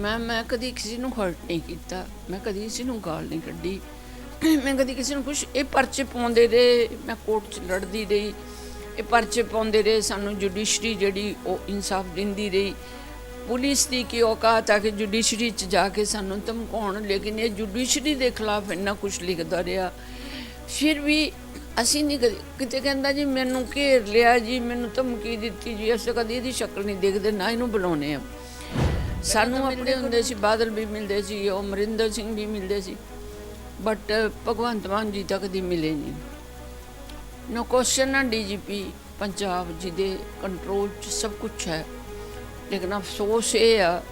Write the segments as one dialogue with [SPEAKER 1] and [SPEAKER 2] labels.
[SPEAKER 1] ਮੈਂ ਮੈਂ ਕਦੀ ਕਿਸੇ ਨੂੰ ਹਰਟ ਨਹੀਂ ਕੀਤਾ। ਮੈਂ ਕਦੀ ਕਿਸੇ ਨੂੰ ਗਾਲ ਨਹੀਂ ਕੱਢੀ। ਮੈਂ ਕਦੀ ਕਿਸੇ ਨੂੰ ਕੁਝ ਇਹ ਪਰਚੇ ਪਾਉਂਦੇ ਰਹੇ, ਮੈਂ ਕੋਰਟ 'ਚ ਲੜਦੀ ਰਹੀ। ਇਹ ਪਰਚੇ ਪਾਉਂਦੇ ਰਹੇ, ਸਾਨੂੰ ਜੁਡੀਸ਼ਰੀ ਜਿਹੜੀ ਉਹ ਇਨਸਾਫ ਦਿੰਦੀ ਰਹੀ। ਪੁਲਿਸ ਦੀ ਕੀ ਔਕਾਤ ਆ ਕਿ ਜੁਡੀਸ਼ਰੀ 'ਚ ਜਾ ਕੇ ਸਾਨੂੰ ਧਮਕਾਉਣ, ਲੇਕਿਨ ਇਹ ਜੁਡੀਸ਼ਰੀ ਦੇ ਖਿਲਾਫ ਇੰਨਾ ਕੁਝ ਲਿਖਦਾ ਰਿਹਾ। ਫਿਰ ਵੀ ਅਸੀਂ ਨਹੀਂ ਕਦੇ ਕਿਤੇ ਕਹਿੰਦਾ ਜੀ, ਮੈਨੂੰ ਘੇਰ ਲਿਆ ਜੀ, ਮੈਨੂੰ ਧਮਕੀ ਦਿੱਤੀ ਜੀ, ਅਸੀਂ ਕਦੀ ਇਹਦੀ ਸ਼ਕਲ ਨਹੀਂ ਦੇਖਦੇ, ਨਾ ਇਹਨੂੰ ਬੁਲਾਉਨੇ ਆ ਸਾਨੂੰ ਆਪਣੇ ਹੁੰਦੇ ਸੀ ਬਾਦਲ ਵੀ ਮਿਲਦੇ ਸੀ ਉਹ ਅਮਰਿੰਦਰ ਸਿੰਘ ਵੀ ਮਿਲਦੇ ਸੀ ਬਟ ਭਗਵੰਤ ਮਾਨ ਜੀ ਤੱਕ ਦੀ ਮਿਲੇ ਨਹੀਂ। ਨੋ ਕੁਐਸਚਨ ਨਾ ਡੀਜੀਪੀ ਪੰਜਾਬ ਜੀ ਦੇ ਕੰਟਰੋਲ 'ਚ ਸਭ ਕੁਝ ਹੈ। ਲੇਕਿਨ ਅਫਸੋਸ ਇਹ ਆ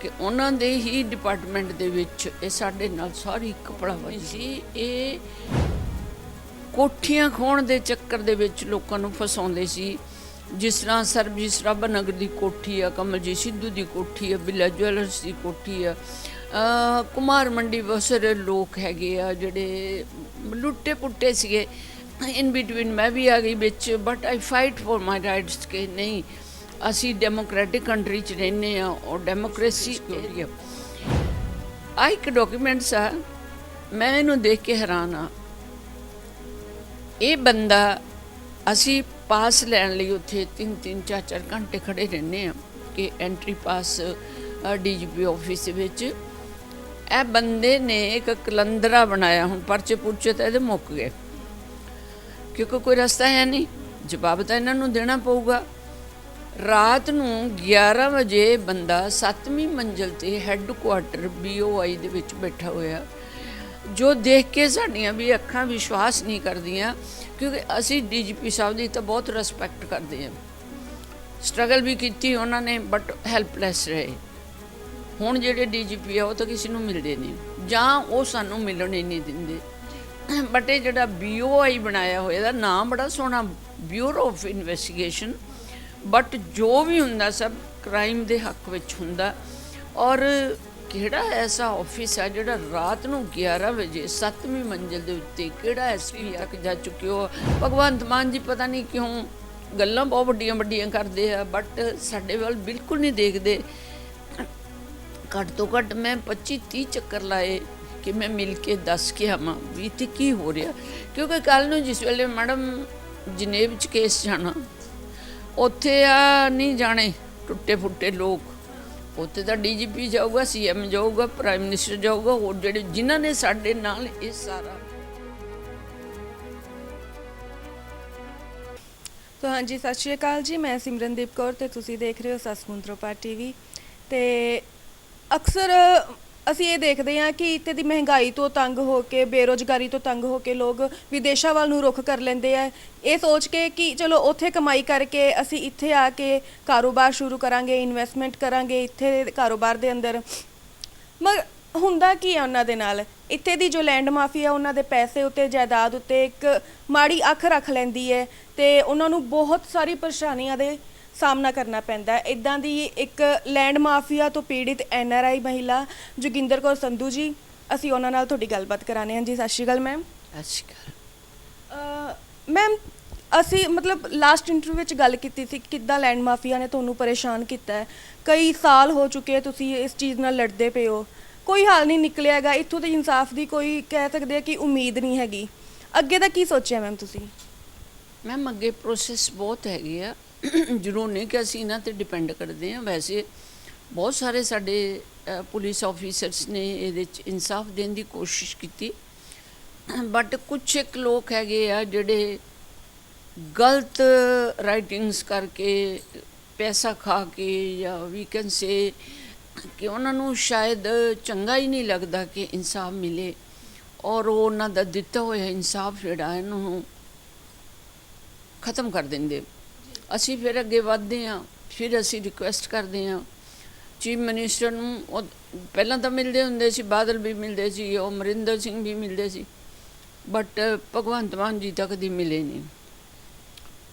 [SPEAKER 1] ਕਿ ਉਹਨਾਂ ਦੇ ਹੀ ਡਿਪਾਰਟਮੈਂਟ ਦੇ ਵਿੱਚ ਇਹ ਸਾਡੇ ਨਾਲ ਸਾਰੀ ਕਪੜਾਵਾਜੀ ਸੀ ਇਹ ਕੋਠੀਆਂ ਖੋਣ ਦੇ ਚੱਕਰ ਦੇ ਵਿੱਚ ਲੋਕਾਂ ਨੂੰ ਫਸਾਉਂਦੇ ਸੀ। ਜਿਸ ਤਰ੍ਹਾਂ ਸਰਬਜੀਤ ਸਰਾਭਾ ਨਗਰ ਦੀ ਕੋਠੀ ਆ ਕਮਲਜੀਤ ਸਿੱਧੂ ਦੀ ਕੋਠੀ ਆ ਬਿੱਲਾ ਜਵੈਲਰਸ ਦੀ ਕੋਠੀ ਆ ਕੁਮਾਰ ਮੰਡੀ ਬਹੁਤ ਸਾਰੇ ਲੋਕ ਹੈਗੇ ਆ ਜਿਹੜੇ ਲੁੱਟੇ ਪੁੱਟੇ ਸੀਗੇ। ਇਨ ਬਿਟਵੀਨ ਮੈਂ ਵੀ ਆ ਗਈ ਵਿੱਚ but I fight for my rights ਕਿ ਨਹੀਂ ਅਸੀਂ ਡੈਮੋਕ੍ਰੈਟਿਕ ਕੰਟਰੀ ਚ ਰਹਿੰਦੇ ਆ ਔਰ ਡੈਮੋਕ੍ਰੇਸੀ ਏਰੀਆ ਆ। ਇੱਕ ਡਾਕੂਮੈਂਟਸ ਆ ਮੈਂ ਇਹਨੂੰ ਦੇਖ ਕੇ ਹੈਰਾਨ ਆ। ਇਹ ਬੰਦਾ ਅਸੀਂ ਪਾਸ ਲੈਣ ਲਈ ਉੱਥੇ ਤਿੰਨ ਤਿੰਨ, ਚਾਰ ਚਾਰ ਘੰਟੇ ਖੜੇ ਰਹਿੰਦੇ ਆ ਕਿ ਐਂਟਰੀ ਪਾਸ ਡੀਜੀਪੀ ਆਫਿਸ ਦੇ ਵਿੱਚ। ਇਹ ਬੰਦੇ ਨੇ ਇੱਕ ਕਲੰਦਰਾ ਬਣਾਇਆ ਹੁਣ, ਪਰਚੇ ਪੁਰਚੇ ਤਾਂ ਇਹਦੇ ਮੁੱਕ ਗਏ। ਕਿਉਂਕਿ ਕੋਈ ਰਸਤਾ ਹੈ ਨਹੀਂ, ਜਵਾਬ ਤਾਂ ਇਹਨਾਂ ਨੂੰ ਦੇਣਾ ਪਊਗਾ। ਰਾਤ ਨੂੰ 11 ਵਜੇ ਬੰਦਾ 7ਵੀਂ ਮੰਜ਼ਲ ਤੇ ਹੈੱਡਕੁਆਟਰ ਬੀਓਆਈ ਦੇ ਵਿੱਚ ਬੈਠਾ ਹੋਇਆ। ਜੋ ਦੇਖ ਕੇ ਸਾਡੀਆਂ ਵੀ ਅੱਖਾਂ ਵਿਸ਼ਵਾਸ ਨਹੀਂ ਕਰਦੀਆਂ ਕਿਉਂਕਿ ਅਸੀਂ ਡੀਜੀਪੀ ਸਾਹਿਬ ਦੀ ਤਾਂ ਬਹੁਤ ਰਿਸਪੈਕਟ ਕਰਦੇ ਹਾਂ। ਸਟਰਗਲ ਵੀ ਕੀਤੀ ਉਹਨਾਂ ਨੇ ਬਟ ਹੈਲਪਲੈਸ ਰਹੇ। ਹੁਣ ਜਿਹੜੇ ਡੀਜੀਪੀ ਆ, ਉਹ ਤਾਂ ਕਿਸੇ ਨੂੰ ਮਿਲਦੇ ਨਹੀਂ। ਜਾਂ ਉਹ ਸਾਨੂੰ ਮਿਲਣ ਹੀ ਨਹੀਂ ਦਿੰਦੇ। ਬਟ ਇਹ ਜਿਹੜਾ ਬੀਓਆਈ ਬਣਾਇਆ ਹੋਇਆ ਦਾ ਨਾਮ ਬੜਾ ਸੋਹਣਾ ਬਿਊਰੋ ਆਫ ਇਨਵੈਸਟੀਗੇਸ਼ਨ ਬਟ ਜੋ ਵੀ ਹੁੰਦਾ ਸਭ ਕ੍ਰਾਈਮ ਦੇ ਹੱਕ ਵਿੱਚ ਹੁੰਦਾ। ਔਰ ਕਿਹੜਾ ਐਸਾ ਆਫਿਸ ਆ ਜਿਹੜਾ ਰਾਤ ਨੂੰ 11 ਵਜੇ 7ਵੀਂ ਮੰਜ਼ਿਲ ਦੇ ਉੱਤੇ ਕਿਹੜਾ ਐਸਪੀ ਤੱਕ ਜਾ ਚੁੱਕਿਆ ਹੋ ਭਗਵੰਤ ਮਾਨ ਜੀ ਪਤਾ ਨਹੀਂ ਕਿਉਂ ਗੱਲਾਂ ਬਹੁਤ ਵੱਡੀਆਂ ਵੱਡੀਆਂ ਕਰਦੇ ਆ ਬਟ ਸਾਡੇ ਵੱਲ ਬਿਲਕੁਲ ਨਹੀਂ ਦੇਖਦੇ। ਘੱਟ ਤੋਂ ਘੱਟ ਮੈਂ 25 30 ਚੱਕਰ ਲਾਏ ਕਿ ਮੈਂ ਮਿਲ ਕੇ ਦੱਸ ਕੇ ਆਵਾਂ ਵੀ ਤੇ ਕੀ ਹੋ ਰਿਹਾ। ਕਿਉਂਕਿ ਕੱਲ ਨੂੰ ਜਿਸ ਵੇਲੇ ਮੈਡਮ ਜਨੇਬ ਚ ਕੇਸ ਜਾਣਾ, ਉੱਥੇ ਆ ਨਹੀਂ ਜਾਣੇ ਟੁੱਟੇ ਫੁੱਟੇ ਲੋਕ। ਉੱਥੇ ਤਾਂ ਡੀਜੀਪੀ ਜਾਊਗਾ, ਸੀਐਮ ਜਾਊਗਾ, ਪ੍ਰਾਈਮ ਮਿਨਿਸਟਰ ਜਾਊਗਾ, ਹੋਰ ਜਿਹੜੇ ਜਿਨ੍ਹਾਂ ਨੇ ਸਾਡੇ ਨਾਲ ਇਹ ਸਾਰਾ
[SPEAKER 2] ਤੋ ਹਾਂਜੀ, ਸਤਿ ਸ਼੍ਰੀ ਅਕਾਲ ਜੀ। ਮੈਂ ਸਿਮਰਨਦੀਪ ਕੌਰ ਤੇ ਤੁਸੀਂ ਦੇਖ ਰਹੇ ਹੋ ਸਸਮੁੰਦਰੋਪਾ ਟੀਵੀ। ਤੇ ਅਕਸਰ ਅਸੀਂ ਇਹ ਦੇਖਦੇ ਹਾਂ ਕਿ ਇੱਥੇ ਦੀ ਮਹਿੰਗਾਈ ਤੋਂ ਤੰਗ ਹੋ ਕੇ, ਬੇਰੋਜ਼ਗਾਰੀ ਤੋਂ ਤੰਗ ਹੋ ਕੇ ਲੋਕ ਵਿਦੇਸ਼ਾਂ ਵੱਲ ਨੂੰ ਰੁਖ ਕਰ ਲੈਂਦੇ ਆ। ਇਹ ਸੋਚ ਕੇ ਕਿ ਚਲੋ ਉੱਥੇ ਕਮਾਈ ਕਰਕੇ ਅਸੀਂ ਇੱਥੇ ਆ ਕੇ ਕਾਰੋਬਾਰ ਸ਼ੁਰੂ ਕਰਾਂਗੇ ਇਨਵੈਸਟਮੈਂਟ ਕਰਾਂਗੇ, ਇੱਥੇ ਦੇ ਕਾਰੋਬਾਰ ਦੇ ਅੰਦਰ। ਮਗਰ ਹੁੰਦਾ ਕੀ ਹੈ ਉਹਨਾਂ ਦੇ ਨਾਲ? ਇੱਥੇ ਦੀ ਜੋ ਲੈਂਡ ਮਾਫੀਆ ਉਹਨਾਂ ਦੇ ਪੈਸੇ ਉੱਤੇ, ਜਾਇਦਾਦ ਉੱਤੇ ਇੱਕ ਮਾੜੀ ਅੱਖ ਰੱਖ ਲੈਂਦੀ ਹੈ ਤੇ ਉਹਨਾਂ ਨੂੰ ਬਹੁਤ ਸਾਰੀ ਪਰੇਸ਼ਾਨੀਆਂ ਦੇ ਸਾਹਮਣਾ ਕਰਨਾ ਪੈਂਦਾ ਹੈ। ਇਦਾਂ ਦੀ ਇੱਕ ਲੈਂਡ ਮਾਫੀਆ ਤੋਂ ਪੀੜਿਤ ਐਨ ਆਰ ਆਈ ਮਹਿਲਾ ਜੋਗਿੰਦਰ ਕੌਰ ਸੰਧੂ ਜੀ ਅਸੀਂ ਉਹਨਾਂ ਨਾਲ ਤੁਹਾਡੀ ਗੱਲਬਾਤ ਕਰਾਣੇ ਹਾਂ। ਜੀ ਸਤਿ ਸ਼੍ਰੀ ਅਕਾਲ ਮੈਮ।
[SPEAKER 1] ਅੱਛਾ
[SPEAKER 2] ਮੈਮ ਅਸੀਂ ਮਤਲਬ ਲਾਸਟ ਇੰਟਰਵਿਊ ਵਿੱਚ ਗੱਲ ਕੀਤੀ ਸੀ ਕਿੱਦਾਂ ਲੈਂਡ ਮਾਫੀਆ ਨੇ ਤੁਹਾਨੂੰ ਪਰੇਸ਼ਾਨ ਕੀਤਾ ਹੈ। ਕਈ ਸਾਲ ਹੋ ਚੁੱਕੇ ਤੁਸੀਂ ਇਸ ਚੀਜ਼ ਨਾਲ ਲੜਦੇ ਪਏ ਹੋ। ਕੋਈ ਹੱਲ ਨਹੀਂ ਨਿਕਲਿਆ ਹੈਗਾ। ਇੱਥੋਂ ਤੇ ਇਨਸਾਫ ਦੀ ਕੋਈ ਕਹਿ ਸਕਦੇ ਆ ਕਿ ਉਮੀਦ ਨਹੀਂ ਹੈਗੀ। ਅੱਗੇ ਦਾ ਕੀ ਸੋਚਿਆ ਮੈਮ ਤੁਸੀਂ?
[SPEAKER 1] ਮੈਮ ਅੱਗੇ ਪ੍ਰੋਸੈਸ ਬਹੁਤ ਹੈਗੇ ਆ। ਜ਼ਰੂਰ ਨਹੀਂ ਕਿ ਅਸੀਂ ਇਹਨਾਂ ਤੇ ਡਿਪੈਂਡ ਕਰਦੇ ਹਾਂ। ਵੈਸੇ ਬਹੁਤ ਸਾਰੇ ਸਾਡੇ ਪੁਲਿਸ ਆਫੀਸਰਸ ਨੇ ਇਹਦੇ ਚ ਇਨਸਾਫ ਦੇਣ ਦੀ ਕੋਸ਼ਿਸ਼ ਕੀਤੀ। ਬਟ ਕੁਝ ਇੱਕ ਲੋਕ ਹੈਗੇ ਆ ਜਿਹੜੇ ਗਲਤ ਰਾਈਟਿੰਗਸ ਕਰਕੇ ਪੈਸਾ ਖਾ ਕੇ ਜਾਂ ਵੀ ਕੈਨ ਸੇ ਕਿ ਉਹਨਾਂ ਨੂੰ ਸ਼ਾਇਦ ਚੰਗਾ ਹੀ ਨਹੀਂ ਲੱਗਦਾ ਕਿ ਇਨਸਾਫ ਮਿਲੇ। ਔਰ ਉਹ ਉਹਨਾਂ ਦਾ ਦਿੱਤਾ ਹੋਇਆ ਇਨਸਾਫ ਜਿਹੜਾ ਹੈ, ਇਹਨੂੰ ਖਤਮ ਕਰ ਦਿੰਦੇ। ਅਸੀਂ ਫਿਰ ਅੱਗੇ ਵਧਦੇ ਹਾਂ, ਫਿਰ ਅਸੀਂ ਰਿਕੁਐਸਟ ਕਰਦੇ ਹਾਂ। ਚੀਫ ਮਿਨਿਸਟਰ ਨੂੰ ਉਹ ਪਹਿਲਾਂ ਤਾਂ ਮਿਲਦੇ ਹੁੰਦੇ ਸੀ, ਬਾਦਲ ਵੀ ਮਿਲਦੇ ਸੀ, ਉਹ ਅਮਰਿੰਦਰ ਸਿੰਘ ਵੀ ਮਿਲਦੇ ਸੀ ਬਟ ਭਗਵੰਤ ਮਾਨ ਜੀ ਤੱਕ ਦੀ ਮਿਲੇ ਨਹੀਂ।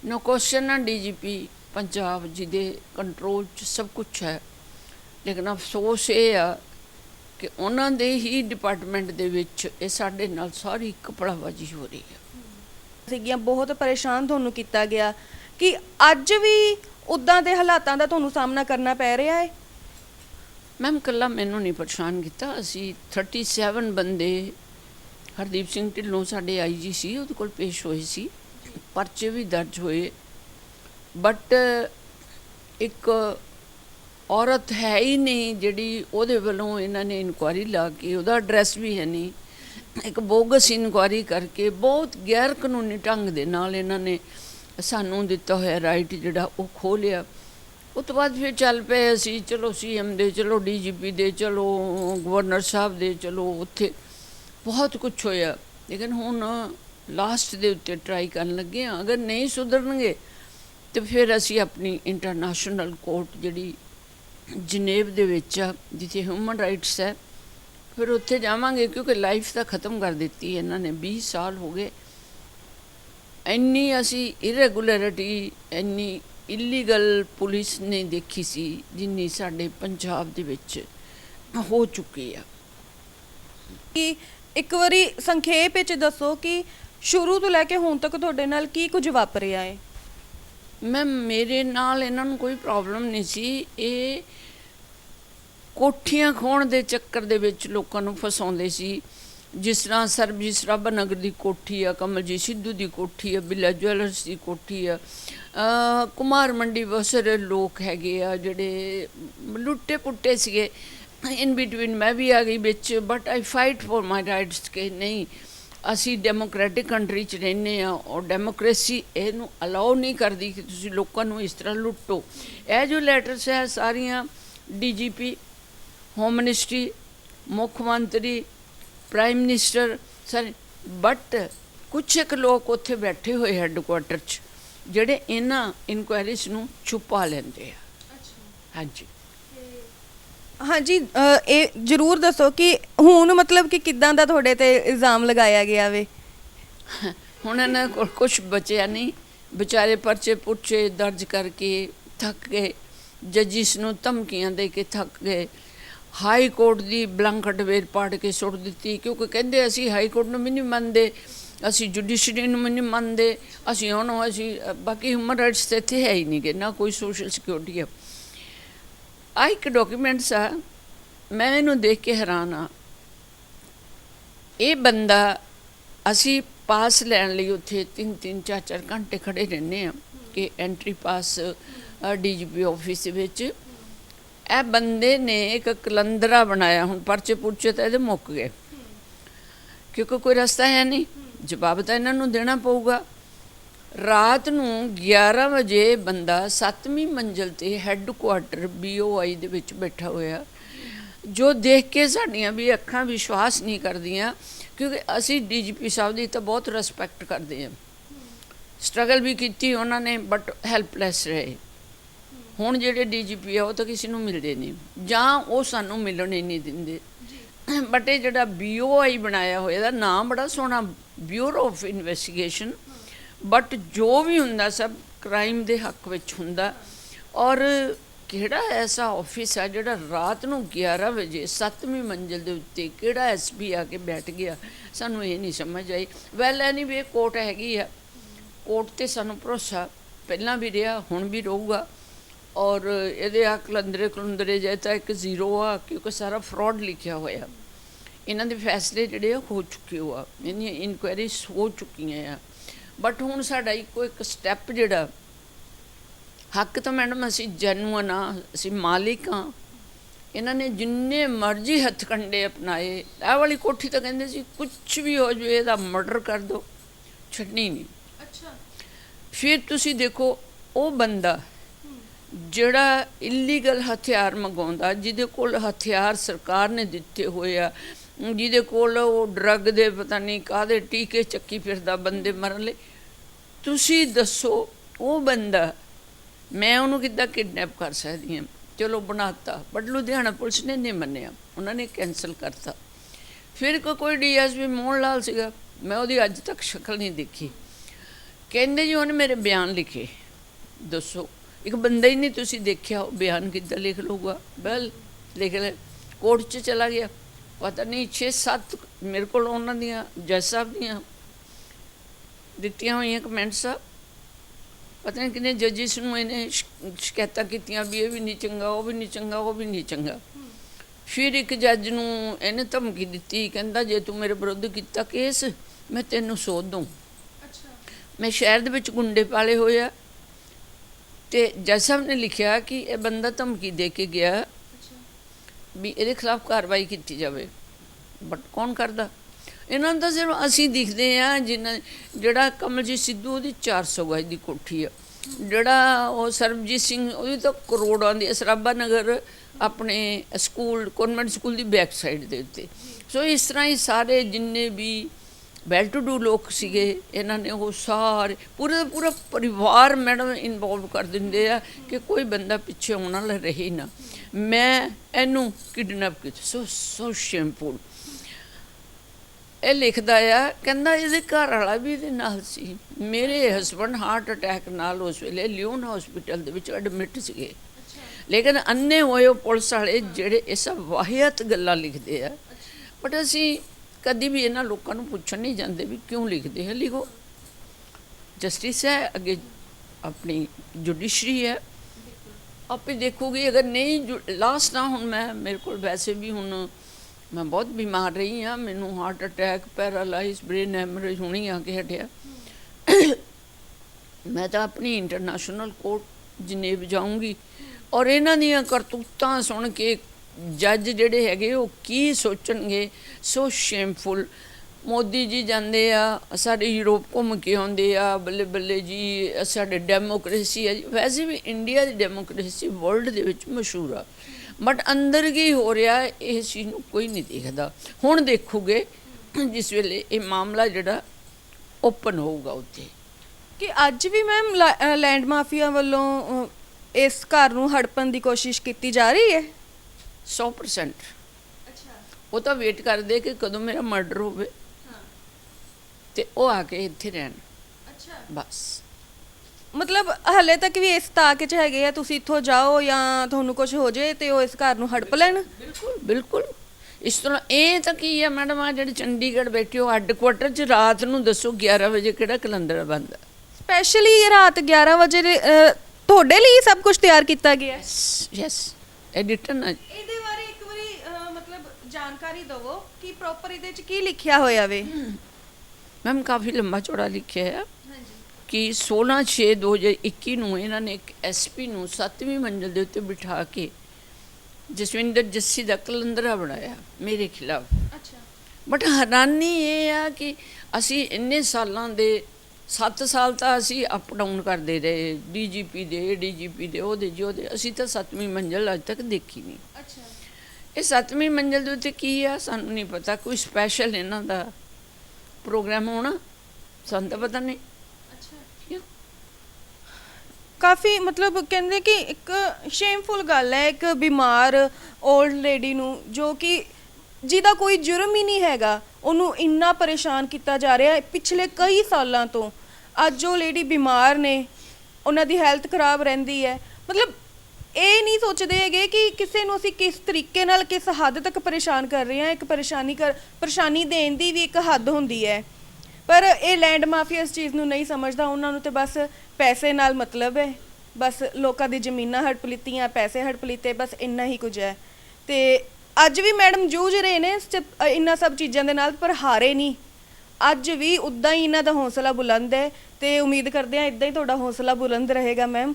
[SPEAKER 1] ਨੋ ਕੁਐਸਚਨ ਨਾ ਡੀਜੀਪੀ ਪੰਜਾਬ ਜੀ ਦੇ ਕੰਟਰੋਲ 'ਚ ਸਭ ਕੁਝ ਹੈ। ਲੇਕਿਨ ਅਫਸੋਸ ਇਹ ਆ ਕਿ ਉਹਨਾਂ ਦੇ ਹੀ ਡਿਪਾਰਟਮੈਂਟ ਦੇ ਵਿੱਚ ਇਹ ਸਾਡੇ ਨਾਲ ਸਾਰੀ ਕਪੜਾਬਾਜੀ ਹੋ ਰਹੀ ਹੈ।
[SPEAKER 2] ਸੀਗੀਆਂ, ਬਹੁਤ ਪਰੇਸ਼ਾਨ ਤੁਹਾਨੂੰ ਕੀਤਾ ਗਿਆ। ਕਿ ਅੱਜ ਵੀ ਉਦਾਂ ਦੇ ਹਾਲਾਤਾਂ ਦਾ ਤੁਹਾਨੂੰ ਸਾਹਮਣਾ ਕਰਨਾ ਪੈ ਰਿਹਾ ਹੈ?
[SPEAKER 1] ਮੈਮ ਕੱਲਾ ਮੈਨੂੰ ਨਹੀਂ ਪਰੇਸ਼ਾਨ ਕੀਤਾ। ਅਸੀਂ 37 ਬੰਦੇ, ਹਰਦੀਪ ਸਿੰਘ ਢਿੱਲੋਂ ਸਾਡੇ ਆਈਜੀ ਸੀ, ਉਹਦੇ ਕੋਲ ਪੇਸ਼ ਹੋਏ ਸੀ। ਪਰਚੇ ਵੀ ਦਰਜ ਹੋਏ। ਬਟ ਇੱਕ ਔਰਤ ਹੈ ਹੀ ਨਹੀਂ ਜਿਹੜੀ ਉਹਦੇ ਵੱਲੋਂ ਇਹਨਾਂ ਨੇ ਇਨਕੁਆਰੀ ਲਾ ਕੇ, ਉਹਦਾ ਐਡਰੈਸ ਵੀ ਹੈ ਨਹੀਂ। ਇੱਕ ਬੋਗਸ ਇਨਕੁਆਰੀ ਕਰਕੇ ਬਹੁਤ ਗੈਰ ਕਾਨੂੰਨੀ ਢੰਗ ਦੇ ਨਾਲ ਇਹਨਾਂ ਨੇ ਸਾਨੂੰ ਦਿੱਤਾ ਹੋਇਆ ਰਾਈਟ ਜਿਹੜਾ ਉਹ ਖੋਹ ਲਿਆ ਉਸ ਤੋਂ ਬਾਅਦ ਫਿਰ ਚੱਲ ਪਏ ਅਸੀਂ, ਚਲੋ ਸੀਐਮ ਦੇ, ਚਲੋ ਡੀਜੀਪੀ ਦੇ, ਚਲੋ ਗਵਰਨਰ ਸਾਹਿਬ ਦੇ, ਚਲੋ ਉੱਥੇ। ਬਹੁਤ ਕੁਝ ਹੋਇਆ। ਲੇਕਿਨ ਹੁਣ ਲਾਸਟ ਦੇ ਉੱਤੇ ਟਰਾਈ ਕਰਨ ਲੱਗੇ ਹਾਂ। ਅਗਰ ਨਹੀਂ ਸੁਧਰਨਗੇ, ਤੇ ਫਿਰ ਅਸੀਂ ਆਪਣੀ ਇੰਟਰਨੈਸ਼ਨਲ ਕੋਰਟ ਜਿਹੜੀ ਜਨੇਵ ਦੇ ਵਿੱਚ ਆ, ਜਿੱਥੇ ਹਿਊਮਨ ਰਾਈਟਸ ਹੈ, ਫਿਰ ਉੱਥੇ ਜਾਵਾਂਗੇ, ਕਿਉਂਕਿ ਲਾਈਫ ਤਾਂ ਖਤਮ ਕਰ ਦਿੱਤੀ ਇਹਨਾਂ ਨੇ। 20 ਸਾਲ ਹੋ ਗਏ। ਇੰਨੀ ਅਸੀਂ ਇਰੈਗੂਲਰਿਟੀ ਇੰਨੀ ਇਲੀਗਲ ਪੁਲਿਸ ਨੇ ਦੇਖੀ ਸੀ ਜਿੰਨੀ ਸਾਡੇ ਪੰਜਾਬ ਦੇ ਵਿੱਚ ਹੋ ਚੁੱਕੀ ਆ।
[SPEAKER 2] ਕਿ ਇੱਕ ਵਾਰੀ ਸੰਖੇਪ ਵਿੱਚ ਦੱਸੋ ਕਿ ਸ਼ੁਰੂ ਤੋਂ ਲੈ ਕੇ ਹੁਣ ਤੱਕ ਤੁਹਾਡੇ ਨਾਲ ਕੀ ਕੁਝ ਵਾਪਰਿਆ ਹੈ?
[SPEAKER 1] ਮੈਂ ਮੇਰੇ ਨਾਲ ਇਹਨਾਂ ਨੂੰ ਕੋਈ ਪ੍ਰੋਬਲਮ ਨਹੀਂ ਸੀ। ਇਹ ਕੋਠੀਆਂ ਖੋਣ ਦੇ ਚੱਕਰ ਦੇ ਵਿੱਚ ਲੋਕਾਂ ਨੂੰ ਫਸਾਉਂਦੇ ਸੀ। ਜਿਸ ਤਰ੍ਹਾਂ ਸਰਬਜੀਤ ਸਰਾਭਾ ਨਗਰ ਦੀ ਕੋਠੀ ਆ, ਕਮਲਜੀਤ ਸਿੱਧੂ ਦੀ ਕੋਠੀ ਆ, ਬਿੱਲਾ ਜਵੈਲਰਸ ਦੀ ਕੋਠੀ ਆ ਕੁਮਾਰ ਮੰਡੀ ਬਹੁਤ ਸਾਰੇ ਲੋਕ ਹੈਗੇ ਆ ਜਿਹੜੇ ਲੁੱਟੇ ਪੁੱਟੇ ਸੀਗੇ। ਇਨ ਬਿਟਵੀਨ ਮੈਂ ਵੀ ਆ ਗਈ ਵਿੱਚ but I fight for my rights ਕਿ ਨਹੀਂ, ਅਸੀਂ ਡੈਮੋਕ੍ਰੈਟਿਕ ਕੰਟਰੀ ਚ ਰਹਿੰਦੇ ਆ, ਔਰ ਡੈਮੋਕ੍ਰੇਸੀ ਇਹਨੂੰ ਅਲਾਉ ਨਹੀਂ ਕਰਦੀ ਕਿ ਤੁਸੀਂ ਲੋਕਾਂ ਨੂੰ ਇਸ ਤਰ੍ਹਾਂ ਲੁੱਟੋ। ਇਹ ਜੋ ਲੈਟਰਸ ਹੈ ਸਾਰੀਆਂ ਡੀਜੀਪੀ ਹੋਮ ਮਿਨਿਸਟਰੀ ਮੁੱਖ ਮੰਤਰੀ ਪ੍ਰਾਈਮ ਮਿਨਿਸਟਰ ਸਾਰੇ ਬਟ ਕੁਝ ਇੱਕ ਲੋਕ ਉੱਥੇ ਬੈਠੇ ਹੋਏ ਹੈੱਡਕੁਆਟਰ 'ਚ ਜਿਹੜੇ ਇਹਨਾਂ ਇਨਕੁਆਇਰੀਜ਼ ਨੂੰ ਛੁਪਾ ਲੈਂਦੇ ਆ। ਹਾਂਜੀ।
[SPEAKER 2] ਹਾਂਜੀ ਇਹ ਜਰੂਰ ਦੱਸੋ ਕਿ ਹੁਣ ਮਤਲਬ ਕਿ ਕਿੱਦਾਂ ਦਾ ਤੁਹਾਡੇ ਤੇ ਇਲਜ਼ਾਮ ਲਗਾਇਆ ਗਿਆ ਵੇ?
[SPEAKER 1] ਹੁਣ ਇਹਨਾਂ ਕੋਲ ਕੁਝ ਬਚਿਆ ਨਹੀਂ। ਵਿਚਾਰੇ ਪਰਚੇ ਪੁੱਛੇ ਦਰਜ ਕਰਕੇ ਥੱਕ ਗਏ। ਜੱਜਿਸ ਨੂੰ ਧਮਕੀਆਂ ਦੇ ਕੇ ਥੱਕ ਗਏ। ਹਾਈ ਕੋਰਟ ਦੀ ਬਲੰਕਟ ਵੇਰ ਪਾੜ ਕੇ ਸੁੱਟ ਦਿੱਤੀ, ਕਿਉਂਕਿ ਕਹਿੰਦੇ ਅਸੀਂ ਹਾਈ ਕੋਰਟ ਨੂੰ ਵੀ ਨਹੀਂ ਮੰਨਦੇ, ਅਸੀਂ ਜੁਡੀਸ਼ਰੀ ਨੂੰ ਵੀ ਨਹੀਂ ਮੰਨਦੇ, ਅਸੀਂ ਉਹਨੂੰ ਅਸੀਂ, ਬਾਕੀ ਹਿਊਮਨ ਰਾਈਟਸ ਤੇ ਇੱਥੇ ਹੈ ਹੀ ਨਹੀਂ ਗੇ, ਨਾ ਕੋਈ ਸੋਸ਼ਲ ਸਿਕਿਉਰਿਟੀ ਹੈ। ਆ ਇੱਕ ਡਾਕੂਮੈਂਟਸ ਆ, ਮੈਂ ਇਹਨੂੰ ਦੇਖ ਕੇ ਹੈਰਾਨ ਆ। ਇਹ ਬੰਦਾ ਅਸੀਂ ਪਾਸ ਲੈਣ ਲਈ ਉੱਥੇ ਤਿੰਨ ਤਿੰਨ, ਚਾਰ ਚਾਰ ਘੰਟੇ ਖੜੇ ਰਹਿੰਦੇ ਆ, ਕਿ ਐਂਟਰੀ ਪਾਸ ਡੀਜੀਪੀ ਆਫਿਸ ਵਿੱਚ। ਇਹ ਬੰਦੇ ਨੇ ਇੱਕ ਕਲੰਦਰਾ ਬਣਾਇਆ ਹੁਣ, ਪਰਚੇ ਪੁਰਚੇ ਤਾਂ ਇਹਦੇ ਮੁੱਕ ਗਏ। ਕਿਉਂਕਿ ਕੋਈ ਰਸਤਾ ਹੈ ਨਹੀਂ। ਜਵਾਬ ਤਾਂ ਇਹਨਾਂ ਨੂੰ ਦੇਣਾ ਪਊਗਾ। ਰਾਤ ਨੂੰ 11 ਵਜੇ ਬੰਦਾ 7ਵੀਂ ਮੰਜ਼ਲ ਤੇ ਹੈੱਡਕੁਆਟਰ ਬੀਓਆਈ ਦੇ ਵਿੱਚ ਬੈਠਾ ਹੋਇਆ। ਜੋ ਦੇਖ ਕੇ ਸਾਡੀਆਂ ਵੀ ਅੱਖਾਂ ਵਿਸ਼ਵਾਸ ਨਹੀਂ ਕਰਦੀਆਂ, ਕਿਉਂਕਿ ਅਸੀਂ ਡੀਜੀਪੀ ਸਾਹਿਬ ਦੀ ਤਾਂ ਬਹੁਤ ਰਿਸਪੈਕਟ ਕਰਦੇ ਹਾਂ। ਸਟਰਗਲ ਵੀ ਕੀਤੀ ਉਹਨਾਂ ਨੇ ਬਟ ਹੈਲਪਲੈਸ ਰਹੇ। ਹੁਣ ਜਿਹੜੇ ਡੀਜੀਪੀ ਆ ਉਹ ਤਾਂ ਕਿਸੇ ਨੂੰ ਮਿਲਦੇ ਨਹੀਂ। ਜਾਂ ਉਹ ਸਾਨੂੰ ਮਿਲਣ ਹੀ ਨਹੀਂ ਦਿੰਦੇ। ਬਟ ਇਹ ਜਿਹੜਾ ਬੀਓਆਈ ਬਣਾਇਆ ਹੋਇਆ ਦਾ ਨਾਮ ਬੜਾ ਸੋਹਣਾ ਬਿਊਰੋ ਆਫ ਇਨਵੈਸਟੀਗੇਸ਼ਨ ਬਟ ਜੋ ਵੀ ਹੁੰਦਾ ਸਭ ਕ੍ਰਾਈਮ ਦੇ ਹੱਕ ਵਿੱਚ ਹੁੰਦਾ। ਔਰ ਕਿਹੜਾ ਐਸਾ ਆਫਿਸ ਆ ਜਿਹੜਾ ਰਾਤ ਨੂੰ 11 ਵਜੇ 7ਵੀਂ ਮੰਜ਼ਿਲ ਦੇ ਉੱਤੇ ਕਿਹੜਾ ਐਸਪੀ ਆ ਕੇ ਬੈਠ ਗਿਆ? ਸਾਨੂੰ ਇਹ ਨਹੀਂ ਸਮਝ ਆਈ। ਵੈਲ ਐਨੀਵੇ ਕੋਰਟ ਹੈਗੀ ਆ। ਕੋਰਟ ਤੇ ਸਾਨੂੰ ਭਰੋਸਾ ਪਹਿਲਾਂ ਵੀ ਰਿਹਾ ਹੁਣ ਵੀ ਰਹੂਗਾ। ਔਰ ਇਹਦੇ ਆ ਕਲੰਦਰੇ ਕਲੰਦਰੇ ਜੇ ਤਾਂ ਇੱਕ ਜ਼ੀਰੋ ਆ ਕਿਉਂਕਿ ਸਾਰਾ ਫਰਾਡ ਲਿਖਿਆ ਹੋਇਆ। ਇਹਨਾਂ ਦੇ ਫੈਸਲੇ ਜਿਹੜੇ ਹੋ ਚੁੱਕੇ ਹੋ ਆ। ਇਹਨੀਆਂ ਇਨਕੁਆਇਰੀਜ਼ ਹੋ ਚੁੱਕੀਆਂ ਆ। ਬਟ ਹੁਣ ਸਾਡਾ ਇੱਕੋ ਇੱਕ ਸਟੈਪ ਜਿਹੜਾ ਹੱਕ ਤਾਂ ਮੈਡਮ ਅਸੀਂ ਜੈਨੂਅਨ ਆ ਅਸੀਂ ਮਾਲਿਕ ਆ। ਇਹਨਾਂ ਨੇ ਜਿੰਨੇ ਮਰਜ਼ੀ ਹੱਥਕੰਡੇ ਅਪਣਾਏ। ਇਹ ਵਾਲੀ ਕੋਠੀ ਤਾਂ ਕਹਿੰਦੇ ਸੀ ਕੁਝ ਵੀ ਹੋ ਜਾਵੇ ਇਹਦਾ ਮਰਡਰ ਕਰ ਦਿਓ ਛੱਡਣੀ ਨਹੀਂ।
[SPEAKER 2] ਅੱਛਾ।
[SPEAKER 1] ਫਿਰ ਤੁਸੀਂ ਦੇਖੋ ਉਹ ਬੰਦਾ ਜਿਹੜਾ ਇਲੀਗਲ ਹਥਿਆਰ ਮੰਗਾਉਂਦਾ, ਜਿਹਦੇ ਕੋਲ ਹਥਿਆਰ ਸਰਕਾਰ ਨੇ ਦਿੱਤੇ ਹੋਏ ਆ, ਜਿਹਦੇ ਕੋਲ ਉਹ ਡਰੱਗ ਦੇ ਪਤਾ ਨਹੀਂ ਕਾਹਦੇ ਟੀਕੇ ਚੱਕੀ ਫਿਰਦਾ ਬੰਦੇ ਮਰਨ ਲਈ। ਤੁਸੀਂ ਦੱਸੋ, ਉਹ ਬੰਦਾ, ਮੈਂ ਉਹਨੂੰ ਕਿੱਦਾਂ ਕਿਡਨੈਪ ਕਰ ਸਕਦੀ ਹਾਂ? ਚਲੋ ਬਣਾਤਾ ਬਟ ਲੁਧਿਆਣਾ ਪੁਲਿਸ ਨੇ ਨਹੀਂ ਮੰਨਿਆ, ਉਹਨਾਂ ਨੇ ਕੈਨਸਲ ਕਰਤਾ। ਫਿਰ ਕੋ ਕੋਈ ਡੀਐਸਪੀ ਮੋਹਨ ਲਾਲ ਸੀਗਾ, ਮੈਂ ਉਹਦੀ ਅੱਜ ਤੱਕ ਸ਼ਕਲ ਨਹੀਂ ਦੇਖੀ। ਕਹਿੰਦੇ ਜੀ ਉਹਨੇ ਮੇਰੇ ਬਿਆਨ ਲਿਖੇ, ਦੱਸੋ। ਇੱਕ ਬੰਦਾ ਹੀ ਨਹੀਂ ਤੁਸੀਂ ਦੇਖਿਆ ਉਹ ਬਿਆਨ ਕਿੱਦਾਂ ਲਿਖ ਲਊਗਾ? ਬਲ ਲਿਖ ਲੈ। ਕੋਰਟ 'ਚ ਚਲਾ ਗਿਆ। ਪਤਾ ਨਹੀਂ 6-7 ਮੇਰੇ ਕੋਲ ਉਹਨਾਂ ਦੀਆਂ ਜੱਜ ਸਾਹਿਬ ਦੀਆਂ ਦਿੱਤੀਆਂ ਹੋਈਆਂ ਕਮੈਂਟਸ। ਆ ਪਤਾ ਨਹੀਂ ਕਿੰਨੇ ਜੱਜਿਸ ਨੂੰ ਇਹਨੇ ਸ਼ਿਕਾਇਤਾਂ ਕੀਤੀਆਂ ਵੀ ਇਹ ਵੀ ਨਹੀਂ ਚੰਗਾ ਉਹ ਵੀ ਨਹੀਂ ਚੰਗਾ ਉਹ ਵੀ ਨਹੀਂ ਚੰਗਾ। ਫਿਰ ਇੱਕ ਜੱਜ ਨੂੰ ਇਹਨੇ ਧਮਕੀ ਦਿੱਤੀ ਕਹਿੰਦਾ ਜੇ ਤੂੰ ਮੇਰੇ ਵਿਰੁੱਧ ਕੀਤਾ ਕੇਸ ਮੈਂ ਤੈਨੂੰ ਸੋਧ ਦੂੰ
[SPEAKER 2] ਅੱਛਾ।
[SPEAKER 1] ਮੈਂ ਸ਼ਹਿਰ ਦੇ ਵਿੱਚ ਗੁੰਡੇ ਪਾਲੇ ਹੋਏ ਆ। ਤੇ ਜੱਜ ਸਾਹਿਬ ਨੇ ਲਿਖਿਆ ਕਿ ਇਹ ਬੰਦਾ ਧਮਕੀ ਦੇ ਕੇ ਗਿਆ ਵੀ ਇਹਦੇ ਖਿਲਾਫ ਕਾਰਵਾਈ ਕੀਤੀ ਜਾਵੇ। ਬਟ ਕੌਣ ਕਰਦਾ? ਇਹਨਾਂ ਦਾ ਸਿਰਫ ਅਸੀਂ ਦਿਖਦੇ ਆ ਜਿਨ੍ਹਾਂ ਜਿਹੜਾ ਕਮਲਜੀਤ ਸਿੱਧੂ ਉਹਦੀ 400 ਗਜ ਦੀ ਕੋਠੀ ਆ। ਜਿਹੜਾ ਉਹ ਸਰਬਜੀਤ ਸਿੰਘ, ਉਹਦੀ ਤਾਂ ਕਰੋੜਾਂ ਦੀ ਸਰਾਭਾ ਨਗਰ ਆਪਣੇ ਸਕੂਲ ਕਨਵੈਂਟ ਸਕੂਲ ਦੀ ਬੈਕ ਸਾਈਡ ਦੇ ਉੱਤੇ। ਸੋ ਇਸ ਤਰ੍ਹਾਂ ਹੀ ਸਾਰੇ ਜਿੰਨੇ ਵੀ ਵੈਲ ਟੂ ਡੂ ਲੋਕ ਸੀਗੇ, ਇਹਨਾਂ ਨੇ ਉਹ ਸਾਰੇ, ਪੂਰੇ ਦਾ ਪੂਰਾ ਪਰਿਵਾਰ ਮੈਡਮ ਇਨਵੋਲਵ ਕਰ ਦਿੰਦੇ ਆ ਕਿ ਕੋਈ ਬੰਦਾ ਪਿੱਛੇ ਆਉਣ ਵਾਲਾ ਰਹੇ ਨਾ। ਮੈਂ ਇਹਨੂੰ ਕਿਡਨੈਪ ਕੀਤਾ ਸੋ ਸੋ ਸ਼ੇਮਫੁਲ ਇਹ ਲਿਖਦਾ ਆ, ਕਹਿੰਦਾ ਇਹਦੇ ਘਰ ਵਾਲਾ ਵੀ ਇਹਦੇ ਨਾਲ ਸੀ। ਮੇਰੇ ਹਸਬੰਡ ਹਾਰਟ ਅਟੈਕ ਨਾਲ ਉਸ ਵੇਲੇ ਲਿਓਨ ਹਸਪੀਟਲ ਦੇ ਵਿੱਚ ਐਡਮਿਟ ਸੀਗੇ। ਲੇਕਿਨ ਅੰਨੇ ਹੋਏ ਉਹ ਪੁਲਿਸ ਵਾਲੇ ਜਿਹੜੇ ਇਹ ਸਭ ਵਾਹਿਯਤ ਗੱਲਾਂ ਲਿਖਦੇ ਆ ਬਟ ਅਸੀਂ ਕਦੀ ਵੀ ਇਹਨਾਂ ਲੋਕਾਂ ਨੂੰ ਪੁੱਛਣ ਨਹੀਂ ਜਾਂਦੇ ਵੀ ਕਿਉਂ ਲਿਖਦੇ ਹੈ, ਲਿਖੋ। ਜਸਟਿਸ ਹੈ, ਅੱਗੇ ਆਪਣੀ ਜੁਡੀਸ਼ਰੀ ਹੈ। ਆਪੇ ਦੇਖੋਗੇ, ਅਗਰ ਨਹੀਂ ਲਾਸਟ ਨਾ ਹੁਣ ਮੈਂ, ਮੇਰੇ ਕੋਲ ਵੈਸੇ ਵੀ ਹੁਣ ਮੈਂ ਬਹੁਤ ਬਿਮਾਰ ਰਹੀ ਹਾਂ, ਮੈਨੂੰ heart attack paralyse brain haemorrhage ਹੁਣੀ ਆ ਕੇ ਹਟਿਆ। ਮੈਂ ਤਾਂ ਆਪਣੀ ਇੰਟਰਨੈਸ਼ਨਲ ਕੋਰਟ ਜਨੇਵ ਜਾਊਂਗੀ, ਔਰ ਇਹਨਾਂ ਦੀਆਂ ਕਰਤੂਤਾਂ ਸੁਣ ਕੇ ਜੱਜ ਜਿਹੜੇ ਹੈਗੇ, ਉਹ ਕੀ ਸੋਚਣਗੇ? ਸੋ ਸ਼ੇਮਫੁਲ ਮੋਦੀ ਜੀ ਜਾਂਦੇ ਆ, ਸਾਡੇ ਯੂਰਪ ਘੁੰਮ ਕੇ ਆਉਂਦੇ ਆ, ਬੱਲੇ ਬੱਲੇ ਜੀ, ਸਾਡੇ ਡੈਮੋਕ੍ਰੇਸੀ ਹੈ ਜੀ। ਵੈਸੇ ਵੀ ਇੰਡੀਆ ਦੀ ਡੈਮੋਕ੍ਰੇਸੀ ਵਰਲਡ ਦੇ ਵਿੱਚ ਮਸ਼ਹੂਰ ਆ। ਬਟ ਅੰਦਰ ਕੀ ਹੋ ਰਿਹਾ, ਇਹ ਚੀਜ਼ ਨੂੰ ਕੋਈ ਨਹੀਂ ਦੇਖਦਾ। ਹੁਣ ਦੇਖੋਗੇ, ਜਿਸ ਵੇਲੇ ਇਹ ਮਾਮਲਾ ਜਿਹੜਾ ਓਪਨ ਹੋਊਗਾ ਉੱਥੇ।
[SPEAKER 2] ਕਿ ਅੱਜ ਵੀ ਮੈਮ ਲੈਂਡ ਮਾਫੀਆ ਵੱਲੋਂ ਇਸ ਘਰ ਨੂੰ ਹੜਪਣ ਦੀ ਕੋਸ਼ਿਸ਼ ਕੀਤੀ ਜਾ ਰਹੀ ਹੈ?
[SPEAKER 1] 100%
[SPEAKER 2] ਅੱਛਾ।
[SPEAKER 1] ਉਹ ਤਾਂ ਵੇਟ ਕਰਦੇ ਕਿ ਕਦੋਂ ਮੇਰਾ ਮਰਡਰ ਹੋਵੇ।
[SPEAKER 2] ਹਾਂ।
[SPEAKER 1] ਤੇ ਉਹ ਆ ਕੇ ਇੱਥੇ ਰਹਿਣ।
[SPEAKER 2] ਅੱਛਾ।
[SPEAKER 1] ਬਸ।
[SPEAKER 2] ਮਤਲਬ ਹਲੇ ਤੱਕ ਵੀ ਇਸ ਤਾਕ 'ਚ ਹੈਗੇ ਆ ਤੁਸੀਂ ਇੱਥੋਂ ਜਾਓ ਜਾਂ ਤੁਹਾਨੂੰ ਕੁਝ ਹੋ ਜੇ ਤੇ ਉਹ ਇਸ ਘਰ ਨੂੰ ਹੜਪ ਲੈਣ।
[SPEAKER 1] ਬਿਲਕੁਲ ਬਿਲਕੁਲ। ਇਸ ਤਰ੍ਹਾਂ ਇਹ ਤਾਂ ਕੀ ਹੈ ਮੈਡਮ ਆ ਜਿਹੜੇ ਚੰਡੀਗੜ੍ਹ ਬੈਠੇ ਹੋ ਅੱਡ ਕੁਆਟਰ 'ਚ ਰਾਤ ਨੂੰ ਦੱਸੋ 11 ਵਜੇ ਕਿਹੜਾ ਕੈਲੰਡਰ ਬੰਦ
[SPEAKER 2] ਸਪੈਸ਼ਲੀ ਰਾਤ 11 ਵਜੇ ਤੁਹਾਡੇ ਲਈ ਸਭ ਕੁਝ ਤਿਆਰ ਕੀਤਾ ਗਿਆ। ਹੈ
[SPEAKER 1] ਯੈਸ ਐਡੀਟਰ
[SPEAKER 2] ਇਹਦੇ ਜਾਣਕਾਰੀ ਦਿਵੋ ਕਿ ਪ੍ਰੋਪਰ ਇਹਦੇ 'ਚ ਕੀ ਲਿਖਿਆ ਹੋਇਆ ਵੇ?
[SPEAKER 1] ਮੈਮ ਕਾਫੀ ਲੰਬਾ ਚੌੜਾ ਲਿਖਿਆ ਹੈ। ਕਿ 16/6/2021 ਨੂੰ ਇਹਨਾਂ ਨੇ ਇੱਕ ਐਸਪੀ ਨੂੰ 7ਵੀਂ ਮੰਜ਼ਲ ਦੇ ਉੱਤੇ ਬਿਠਾ ਕੇ ਜਸਵਿੰਦਰ ਜੱਸੀ ਦਾ ਕਲੰਦਰਾ ਬਣਾਇਆ ਮੇਰੇ ਖਿਲਾਫ।
[SPEAKER 2] ਅੱਛਾ।
[SPEAKER 1] ਬਟ ਹੈਰਾਨੀ ਇਹ ਆ ਕਿ ਅਸੀਂ ਇੰਨੇ ਸਾਲਾਂ ਦੇ 7 ਸਾਲ ਤਾਂ ਅਸੀਂ ਅਪ ਡਾਊਨ ਕਰਦੇ ਰਹੇ ਡੀਜੀਪੀ ਦੇ ਡੀਜੀਪੀ ਦੇ ਉਹਦੇ ਜੀ ਉਹਦੇ ਅਸੀਂ ਤਾਂ 7ਵੀਂ ਮੰਜ਼ਲ ਅੱਜ ਤੱਕ ਦੇਖੀ ਨਹੀਂ।
[SPEAKER 2] ਅੱਛਾ।
[SPEAKER 1] ਇਹ 7ਵੀਂ ਮੰਜ਼ਲ ਦੇ ਉੱਤੇ ਕੀ ਆ? ਸਾਨੂੰ ਨਹੀਂ ਪਤਾ। ਕੋਈ ਸਪੈਸ਼ਲ ਇਹਨਾਂ ਦਾ ਪ੍ਰੋਗਰਾਮ ਹੋਣਾ? ਸਾਨੂੰ ਤਾਂ ਪਤਾ ਨਹੀਂ।
[SPEAKER 2] ਅੱਛਾ। ਕਾਫੀ ਮਤਲਬ ਕਹਿੰਦੇ ਕਿ ਇੱਕ ਸ਼ੇਮਫੁਲ ਗੱਲ ਹੈ ਇੱਕ ਬਿਮਾਰ 올ਡ ਲੇਡੀ ਨੂੰ ਜੋ ਕਿ ਜਿਹਦਾ ਕੋਈ ਜੁਰਮ ਹੀ ਨਹੀਂ ਹੈਗਾ ਉਹਨੂੰ ਇੰਨਾ ਪਰੇਸ਼ਾਨ ਕੀਤਾ ਜਾ ਰਿਹਾ ਹੈ। ਪਿਛਲੇ ਕਈ ਸਾਲਾਂ ਤੋਂ ਅੱਜ ਉਹ ਲੇਡੀ ਬਿਮਾਰ ਨੇ ਉਹਨਾਂ ਦੀ ਹੈਲਥ ਖਰਾਬ ਰਹਿੰਦੀ ਹੈ। ਮਤਲਬ ਇਹ ਨਹੀਂ ਸੋਚਦੇ ਹੈਗੇ ਕਿ ਕਿਸੇ ਨੂੰ ਅਸੀਂ ਕਿਸ ਤਰੀਕੇ ਨਾਲ ਕਿਸ ਹੱਦ ਤੱਕ ਪਰੇਸ਼ਾਨ ਕਰ ਰਹੇ ਹਾਂ। ਇੱਕ ਪਰੇਸ਼ਾਨੀ ਕਰ ਪਰੇਸ਼ਾਨੀ ਦੇਣ ਦੀ ਵੀ ਇੱਕ ਹੱਦ ਹੁੰਦੀ ਹੈ। ਪਰ ਇਹ ਲੈਂਡ ਮਾਫੀਆ ਇਸ ਚੀਜ਼ ਨੂੰ ਨਹੀਂ ਸਮਝਦਾ। ਉਹਨਾਂ ਨੂੰ ਤੇ ਬਸ ਪੈਸੇ ਨਾਲ ਮਤਲਬ ਹੈ। ਬਸ ਲੋਕਾਂ ਦੀ ਜ਼ਮੀਨਾਂ ਹੜਪ ਲਿੱਤੀਆਂ ਪੈਸੇ ਹੜਪ ਲਿੱਤੇ ਬਸ ਇੰਨਾ ਹੀ ਕੁਝ ਹੈ। ਤੇ ਅੱਜ ਵੀ ਮੈਡਮ ਜੂਝ ਰਹੇ ਨੇ ਇਸ 'ਚ, ਇਹਨਾਂ ਸਭ ਚੀਜ਼ਾਂ ਦੇ ਨਾਲ ਪਰ ਹਾਰੇ ਨਹੀਂ। ਅੱਜ ਵੀ ਉਦਾਂ ਹੀ ਇਹਨਾਂ ਦਾ ਹੌਸਲਾ ਬੁਲੰਦ ਹੈ। ਤੇ ਉਮੀਦ ਕਰਦੇ ਹਾਂ ਇਦਾਂ ਹੀ ਤੁਹਾਡਾ ਹੌਸਲਾ ਬੁਲੰਦ ਰਹੇਗਾ ਮੈਮ।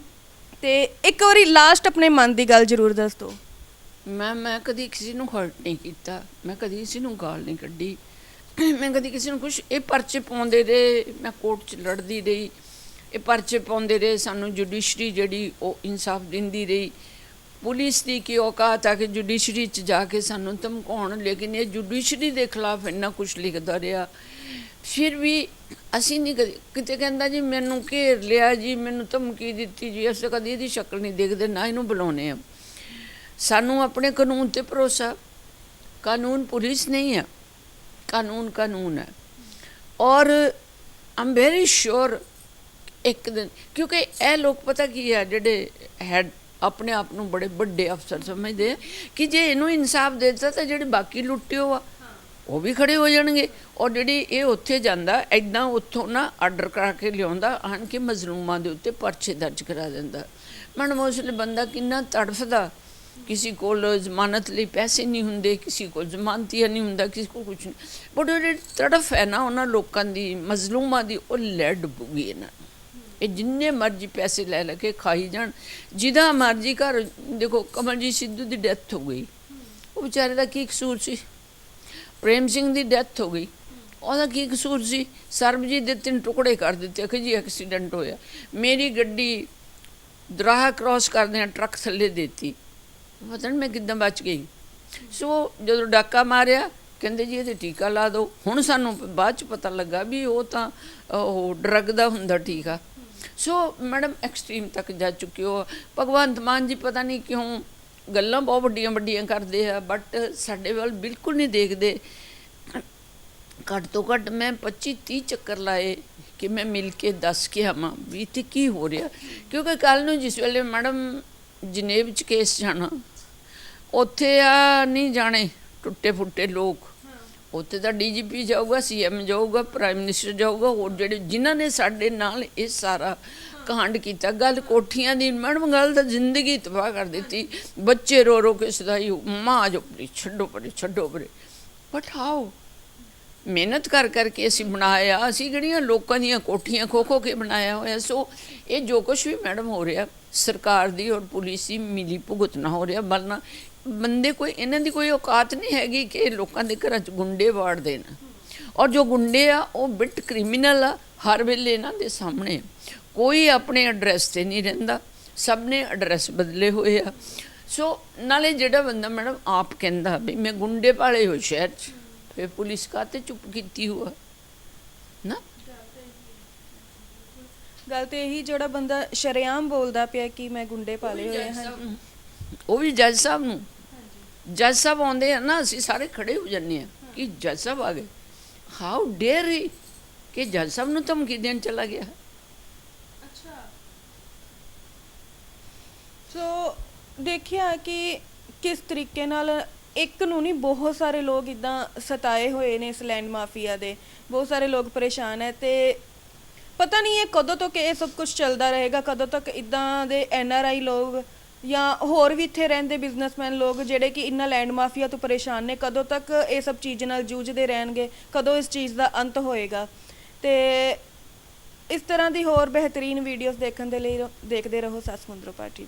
[SPEAKER 2] ਤੇ ਇੱਕ ਵਾਰੀ ਲਾਸਟ ਆਪਣੇ ਮਨ ਦੀ ਗੱਲ ਜ਼ਰੂਰ ਦੱਸ। ਦਿਓ
[SPEAKER 1] ਮੈਂ ਮੈਂ ਕਦੀ ਕਿਸੇ ਨੂੰ ਹਰਟ ਨਹੀਂ ਕੀਤਾ, ਮੈਂ ਕਦੀ ਕਿਸੇ ਨੂੰ ਗਾਲ ਨਹੀਂ ਕੱਢੀ। ਮੈਂ ਕਦੀ ਕਿਸੇ ਨੂੰ ਕੁਝ ਇਹ ਪਰਚੇ ਪਾਉਂਦੇ ਰਹੇ, ਮੈਂ ਕੋਰਟ 'ਚ ਲੜਦੀ ਰਹੀ। ਇਹ ਪਰਚੇ ਪਾਉਂਦੇ ਰਹੇ, ਸਾਨੂੰ ਜੁਡੀਸ਼ਰੀ ਜਿਹੜੀ ਉਹ ਇਨਸਾਫ ਦਿੰਦੀ ਰਹੀ। ਪੁਲਿਸ ਦੀ ਕੀ ਔਕਾਤ ਆ ਕਿ ਜੁਡੀਸ਼ਰੀ 'ਚ ਜਾ ਕੇ ਸਾਨੂੰ ਧਮਕਾਉਣ, ਲੇਕਿਨ ਇਹ ਜੁਡੀਸ਼ਰੀ ਦੇ ਖਿਲਾਫ ਇੰਨਾ ਕੁਝ ਲਿਖਦਾ ਰਿਹਾ। ਫਿਰ ਵੀ ਅਸੀਂ ਨਹੀਂ ਕਦੇ, ਕਿਤੇ ਕਹਿੰਦਾ ਜੀ ਮੈਨੂੰ ਘੇਰ ਲਿਆ ਜੀ, ਮੈਨੂੰ ਧਮਕੀ ਦਿੱਤੀ ਜੀ, ਅਸੀਂ ਕਦੀ ਇਹਦੀ ਸ਼ਕਲ ਨਹੀਂ ਦੇਖਦੇ, ਨਾ ਇਹਨੂੰ ਬੁਲਾਉਨੇ ਆ ਸਾਨੂੰ ਆਪਣੇ ਕਾਨੂੰਨ ਤੇ ਭਰੋਸਾ, ਕਾਨੂੰਨ ਪੁਲਿਸ ਨਹੀਂ ਹੈ, ਕਾਨੂੰਨ ਕਾਨੂੰਨ ਹੈ। ਔਰ ਆਮ ਵੈਰੀ ਸ਼ੋਰ ਇੱਕ ਦਿਨ, ਕਿਉਂਕਿ ਇਹ ਲੋਕ ਪਤਾ ਕੀ ਹੈ, ਜਿਹੜੇ ਹੈਡ ਆਪਣੇ ਆਪ ਨੂੰ ਬੜੇ ਵੱਡੇ ਅਫਸਰ ਸਮਝਦੇ ਆ, ਕਿ ਜੇ ਇਹਨੂੰ ਇਨਸਾਫ ਦੇ ਦਿੱਤਾ ਤਾਂ ਜਿਹੜੇ ਬਾਕੀ ਲੁੱਟਿਓ ਆ ਉਹ ਵੀ ਖੜੇ ਹੋ ਜਾਣਗੇ। ਔਰ ਜਿਹੜੀ ਇਹ ਉੱਥੇ ਜਾਂਦਾ ਐਦਾਂ ਉੱਥੋਂ ਨਾ ਆਰਡਰ ਕਰਾ ਕੇ ਲਿਆਉਂਦਾ, ਆਣ ਕੇ ਮਜ਼ਲੂਮਾਂ ਦੇ ਉੱਤੇ ਪਰਚੇ ਦਰਜ ਕਰਾ ਦਿੰਦਾ। ਮੈਡਮ ਉਸ ਵੇਲੇ ਬੰਦਾ ਕਿੰਨਾ ਤੜਫਦਾ। ਕਿਸੇ ਕੋਲ ਜ਼ਮਾਨਤ ਲਈ ਪੈਸੇ ਨਹੀਂ ਹੁੰਦੇ, ਕਿਸੇ ਕੋਲ ਜ਼ਮਾਨਤੀਆ ਨਹੀਂ ਹੁੰਦਾ, ਕਿਸੇ ਕੋਲ ਕੁਝ ਨਹੀਂ। ਬਟ ਉਹ ਜਿਹੜੀ ਤੜਫ ਹੈ ਨਾ, ਉਹਨਾਂ ਲੋਕਾਂ ਦੀ, ਮਜ਼ਲੂਮਾਂ ਦੀ, ਉਹ ਲੈ ਡੁੱਬੂਗੀ ਇਹਨਾਂ ਨੂੰ। ਇਹ ਜਿੰਨੇ ਮਰਜ਼ੀ ਪੈਸੇ ਲੈ ਲੈ ਕੇ ਖਾਈ ਜਾਣ। ਜਿਹਦਾ ਮਰਜ਼ੀ ਘਰ, ਦੇਖੋ ਕਮਲਜੀਤ ਸਿੱਧੂ ਦੀ ਡੈਥ ਹੋ ਗਈ। ਉਹ ਵਿਚਾਰੇ ਦਾ ਕੀ ਕਸੂਰ ਸੀ? ਪ੍ਰੇਮ ਸਿੰਘ ਦੀ ਡੈਥ ਹੋ ਗਈ। ਉਹਦਾ ਕੀ ਕਸੂਰ ਸੀ? ਸਰਬਜੀਤ ਦੇ ਤਿੰਨ ਟੁਕੜੇ ਕਰ ਦਿੱਤੇ ਕਿ ਜੀ ਐਕਸੀਡੈਂਟ ਹੋਇਆ। ਮੇਰੀ ਗੱਡੀ ਦਰਾਹਾ ਕ੍ਰਾਸ ਕਰਦੇ ਆ ਟਰੱਕ ਥੱਲੇ ਦੇਤੀ। ਪਤਾ ਨਹੀਂ ਮੈਂ ਕਿੱਦਾਂ ਬਚ ਗਈ। ਸੋ ਜਦੋਂ ਡਾਕਾ ਮਾਰਿਆ, ਕਹਿੰਦੇ ਜੀ ਇਹਦੇ ਟੀਕਾ ਲਾ ਦਿਓ। ਹੁਣ ਸਾਨੂੰ ਬਾਅਦ ਚ ਪਤਾ ਲੱਗਾ ਵੀ ਉਹ ਤਾਂ, ਉਹ ਡਰਗ ਦਾ ਹੁੰਦਾ ਟੀਕਾ। ਸੋ ਮੈਡਮ ਐਕਸਟ੍ਰੀਮ ਤੱਕ ਜਾ ਚੁੱਕੇ ਹੋ। ਭਗਵੰਤ ਮਾਨ ਜੀ ਪਤਾ ਨਹੀਂ ਕਿਉਂ ਗੱਲਾਂ ਬਹੁਤ ਵੱਡੀਆਂ ਵੱਡੀਆਂ ਕਰਦੇ ਆ ਬਟ ਸਾਡੇ ਵੱਲ ਬਿਲਕੁਲ ਨਹੀਂ ਦੇਖਦੇ। ਘੱਟ ਤੋਂ ਘੱਟ ਮੈਂ 25 30 ਚੱਕਰ ਲਾਏ ਕਿ ਮੈਂ ਮਿਲ ਕੇ ਦੱਸ ਕੇ ਆਵਾਂ ਵੀ ਇੱਥੇ ਕੀ ਹੋ ਰਿਹਾ। ਕਿਉਂਕਿ ਕੱਲ ਨੂੰ ਜਿਸ ਵੇਲੇ ਮੈਡਮ ਜਨੇਬ ਚ ਕੇਸ ਜਾਣਾ, ਉੱਥੇ ਆ ਨਹੀਂ ਜਾਣੇ ਟੁੱਟੇ ਫੁੱਟੇ ਲੋਕ। ਉੱਥੇ ਤਾਂ ਡੀਜੀਪੀ ਜਾਊਗਾ, ਸੀਐਮ ਜਾਊਗਾ, ਪ੍ਰਾਈਮ ਮਿਨਿਸਟਰ ਜਾਊਗਾ, ਹੋਰ ਜਿਹੜੇ ਜਿਨ੍ਹਾਂ ਨੇ ਸਾਡੇ ਨਾਲ ਇਹ ਸਾਰਾ ਕਾਂਡ ਕੀਤਾ, ਗੱਲ ਕੋਠੀਆਂ ਦੀ, ਮੈਡਮ ਗੱਲ ਤਾਂ ਜ਼ਿੰਦਗੀ ਤਬਾਹ ਕਰ ਦਿੱਤੀ। ਬੱਚੇ ਰੋ ਰੋ ਕੇ ਸਦਾਈ ਮਾਂ ਜੋ ਪਰੀ ਛੱਡੋ ਪਰੇ ਛੱਡੋ ਪਰੇ ਬਟ ਹਾਊ ਮਿਹਨਤ ਕਰ ਕਰਕੇ ਅਸੀਂ ਬਣਾਇਆ, ਅਸੀਂ ਜਿਹੜੀਆਂ ਲੋਕਾਂ ਦੀਆਂ ਕੋਠੀਆਂ ਖੋ ਖੋ ਕੇ ਬਣਾਇਆ ਹੋਇਆ, ਸੋ ਇਹ ਜੋ ਕੁਝ ਵੀ ਮੈਡਮ ਹੋ ਰਿਹਾ, ਸਰਕਾਰ ਦੀ ਔਰ ਪੁਲਿਸ ਦੀ ਮਿਲੀ ਭੁਗਤ ਨਾ ਹੋ ਰਿਹਾ, ਬਲਨਾ ਬੰਦੇ ਕੋਈ ਇਹਨਾਂ ਦੀ ਕੋਈ ਔਕਾਤ ਨਹੀਂ ਹੈਗੀ ਕਿ ਲੋਕਾਂ ਦੇ ਘਰਾਂ 'ਚ ਗੁੰਡੇ ਵਾੜ ਦੇਣ। ਔਰ ਜੋ ਗੁੰਡੇ ਆ ਉਹ ਬਿਟ ਕ੍ਰਿਮੀਨਲ ਆ ਹਰ ਵੇਲੇ ਇਹਨਾਂ ਦੇ ਸਾਹਮਣੇ। ਕੋਈ ਆਪਣੇ ਐਡਰੈਸ ਤੇ ਨਹੀਂ ਰਹਿੰਦਾ। ਸਭ ਨੇ ਐਡਰੈਸ ਬਦਲੇ ਹੋਏ ਆ। ਸੋ ਨਾਲੇ ਜਿਹੜਾ ਬੰਦਾ ਮੈਡਮ ਆਪ ਕਹਿੰਦਾ ਵੀ ਮੈਂ ਗੁੰਡੇ ਪਾਲੇ ਹੋ ਸ਼ਹਿਰ 'ਚ ਫਿਰ ਪੁਲਿਸ ਕਾਤੇ ਚੁੱਪ ਕੀਤੀ ਹੋਆ? ਨਾ?
[SPEAKER 2] ਗੱਲ ਤੇ ਇਹੀ ਜਿਹੜਾ ਬੰਦਾ ਸ਼ਰੇਆਮ ਬੋਲਦਾ ਪਿਆ ਕਿ ਮੈਂ ਗੁੰਡੇ ਪਾਲੇ ਹੋਏ ਹਨ
[SPEAKER 1] ਉਹ ਵੀ ਜੱਜ ਸਾਹਿਬ ਨੂੰ। ਜੱਜ ਸਾਹਿਬ ਆਉਂਦੇ ਆ ਨਾ, ਅਸੀਂ ਸਾਰੇ ਖੜੇ ਹੋ ਜੰਨੇ ਆ ਕਿ ਜੱਜ ਸਾਹਿਬ ਆ ਗਏ। ਹਾਊ ਡੇਅਰ ਹੀ ਕਿ ਜੱਜ ਸਾਹਿਬ ਨੂੰ ਧਮਕੀ ਦੇਣ ਚਲਾ ਗਿਆ।
[SPEAKER 2] ਅੱਛਾ। ਸੋ ਦੇਖਿਆ ਕਿ ਕਿਸ ਤਰੀਕੇ ਨਾਲ ਇੱਕ ਨੂੰ ਨਹੀਂ, ਬਹੁਤ ਸਾਰੇ ਲੋਕ ਇਦਾਂ ਸਤਾਏ ਹੋਏ ਨੇ ਇਸ ਲੈਂਡ ਮਾਫੀਆ ਦੇ। ਬਹੁਤ ਸਾਰੇ ਲੋਕ ਪਰੇਸ਼ਾਨ ਹੈ ਤੇ ਪਤਾ ਨਹੀਂ ਇਹ ਕਦੋਂ ਤੱਕ ਇਹ ਸਭ ਕੁਝ ਚੱਲਦਾ ਰਹੇਗਾ, ਕਦੋਂ ਤੱਕ ਇਦਾਂ ਦੇ ਐਨ ਆਰ ਆਈ ਲੋਕ ਜਾਂ ਹੋਰ ਵੀ ਇੱਥੇ ਰਹਿੰਦੇ ਬਿਜ਼ਨਸਮੈਨ ਲੋਕ ਜਿਹੜੇ ਕਿ ਇਨ੍ਹਾਂ ਲੈਂਡ ਮਾਫੀਆ ਤੋਂ ਪਰੇਸ਼ਾਨ ਨੇ, ਕਦੋਂ ਤੱਕ ਇਹ ਸਭ ਚੀਜ਼ ਨਾਲ ਜੂਝਦੇ ਰਹਿਣਗੇ? ਕਦੋਂ ਇਸ ਚੀਜ਼ ਦਾ ਅੰਤ ਹੋਏਗਾ? ਤੇ ਇਸ ਤਰ੍ਹਾਂ ਦੀ ਹੋਰ ਬਿਹਤਰੀਨ ਵੀਡੀਓਜ਼ ਦੇਖਣ ਦੇ ਲਈ ਦੇਖਦੇ ਰਹੋ ਸੱਸ ਮੁੰਦਰੋ ਪਾਰਟੀ